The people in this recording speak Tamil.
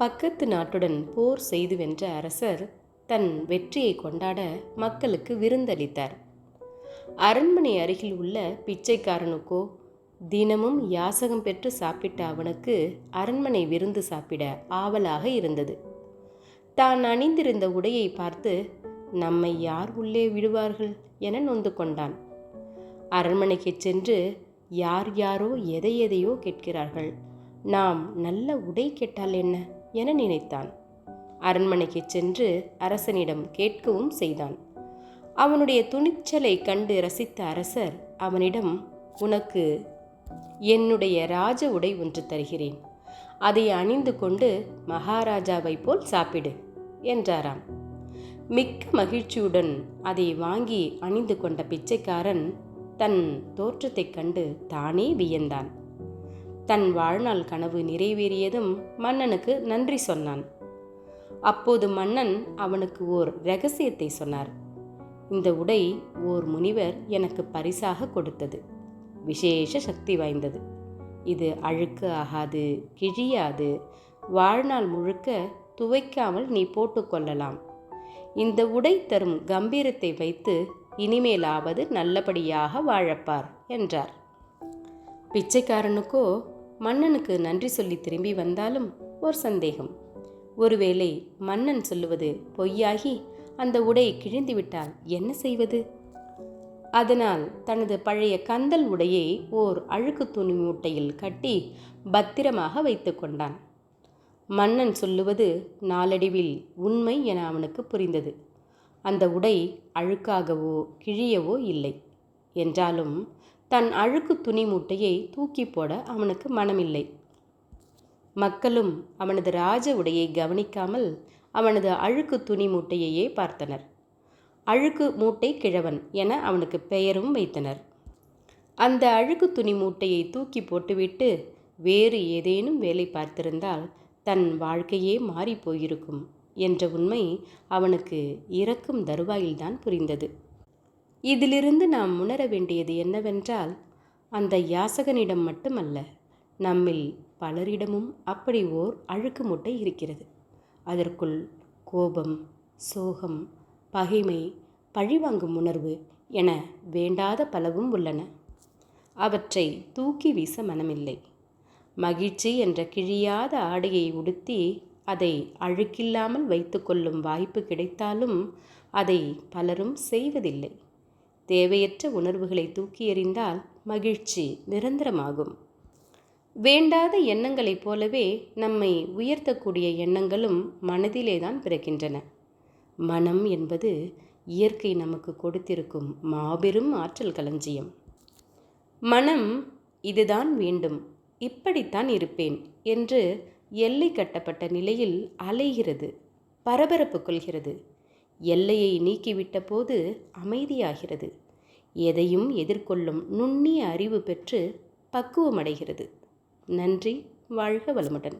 பக்கத்து நாட்டுடன் போர் செய்து வென்ற அரசர் தன் வெற்றியை கொண்டாட மக்களுக்கு விருந்தளித்தார். அரண்மனை அருகில் உள்ள பிச்சைக்காரனுக்கோ தினமும் யாசகம் பெற்று சாப்பிட்ட அவனுக்கு அரண்மனை விருந்து சாப்பிட ஆவலாக இருந்தது. தான் அணிந்திருந்த உடையை பார்த்து நம்மை யார் உள்ளே விடுவார்கள்? என நொந்து கொண்டான். அரண்மனைக்கு சென்று யார் யாரோ எதை எதையோ கேட்கிறார்கள். நாம் நல்ல உடை கேட்டால் என்ன? என நினைத்தான். அரண்மனைக்கு சென்று அரசனிடம் கேட்கவும் செய்தான். அவனுடைய துணிச்சலை கண்டு ரசித்த அரசர் அவனிடம் உனக்கு என்னுடைய ராஜ உடை ஒன்று தருகிறேன். அதை அணிந்து கொண்டு மகாராஜாவை போல் சாப்பிடு என்றாராம். மிக்க மகிழ்ச்சியுடன் அதை வாங்கி அணிந்து கொண்ட பிச்சைக்காரன் தன் தோற்றத்தைக் கண்டு தானே வியந்தான். தன் வாழ்நாள் கனவு நிறைவேறியதும் மன்னனுக்கு நன்றி சொன்னான். அப்போது மன்னன் அவனுக்கு ஓர் ரகசியத்தை சொன்னார். இந்த உடை ஓர் முனிவர் எனக்கு பரிசாக கொடுத்தது. விசேஷ சக்தி வாய்ந்தது. இது அழுக்கு ஆகாது கிழியாது. வாழ்நாள் முழுக்க துவைக்காமல் நீ போட்டுக்கொள்ளலாம் இந்த உடை தரும் கம்பீரத்தை வைத்து இனிமேலாவது நல்லபடியாக வாழப்பார் என்றார். பிச்சைக்காரனுக்கோ மன்னனுக்கு நன்றி சொல்லி திரும்பி வந்தாலும் ஒரு சந்தேகம். ஒருவேளை மன்னன் சொல்லுவது பொய்யாகி அந்த உடை கிழிந்துவிட்டால் என்ன செய்வது? அதனால் தனது பழைய கந்தல் உடையை ஓர் அழுக்கு துணி மூட்டையில் கட்டி பத்திரமாக வைத்து கொண்டான். மன்னன் சொல்லுவது நாளடைவில் உண்மை என அவனுக்கு புரிந்தது. அந்த உடை அழுக்காகவோ கிழியவோ இல்லை. என்றாலும் தன் அழுக்கு துணி மூட்டையை தூக்கி போட அவனுக்கு மனமில்லை. மக்களும் அவனது ராஜ உடையை கவனிக்காமல் அவனது அழுக்கு துணி மூட்டையையே பார்த்தனர். அழுக்கு மூட்டை கிழவன் என அவனுக்கு பெயரும் வைத்தனர். அந்த அழுக்கு துணி மூட்டையை தூக்கி போட்டுவிட்டு வேறு ஏதேனும் வேலை பார்த்திருந்தால் தன் வாழ்க்கையே மாறிப் போயிருக்கும் என்ற உண்மை அவனுக்கு இறக்கும் தருவாயில்தான் புரிந்தது. இதிலிருந்து நாம் உணர வேண்டியது என்னவென்றால் அந்த யாசகனிடம் மட்டுமல்ல நம்மில் பலரிடமும் அப்படி ஓர் அழுக்கு மூட்டை இருக்கிறது. அதற்குள் கோபம் சோகம் பகைமை பழிவாங்கும் உணர்வு என வேண்டாத பலவும் உள்ளன. அவற்றை தூக்கி வீச மனமில்லை. மகிழ்ச்சி என்ற கிழியாத ஆடையை உடுத்தி அதை அழுக்கில்லாமல் வைத்துக்கொள்ளும் வாய்ப்பு கிடைத்தாலும் அதை பலரும் செய்வதில்லை. தேவையற்ற உணர்வுகளை தூக்கி எறிந்தால் மகிழ்ச்சி நிரந்தரமாகும். வேண்டாத எண்ணங்களைப் போலவே நம்மை உயர்த்தக்கூடிய எண்ணங்களும் மனதிலே தான் பிறக்கின்றன. மனம் என்பது இயற்கை நமக்கு கொடுத்திருக்கும் மாபெரும் ஆற்றல் களஞ்சியம். மனம் இதுதான் வேண்டும் இப்படித்தான் இருப்பேன் என்று எல்லை கட்டப்பட்ட நிலையில் அலைகிறது பரபரப்பு கொள்கிறது. எல்லையை நீக்கிவிட்ட போது அமைதியாகிறது. எதையும் எதிர்கொள்ளும் நுண்ணிய அறிவு பெற்று பக்குவமடைகிறது. நன்றி வாழ்க வளமுடன்.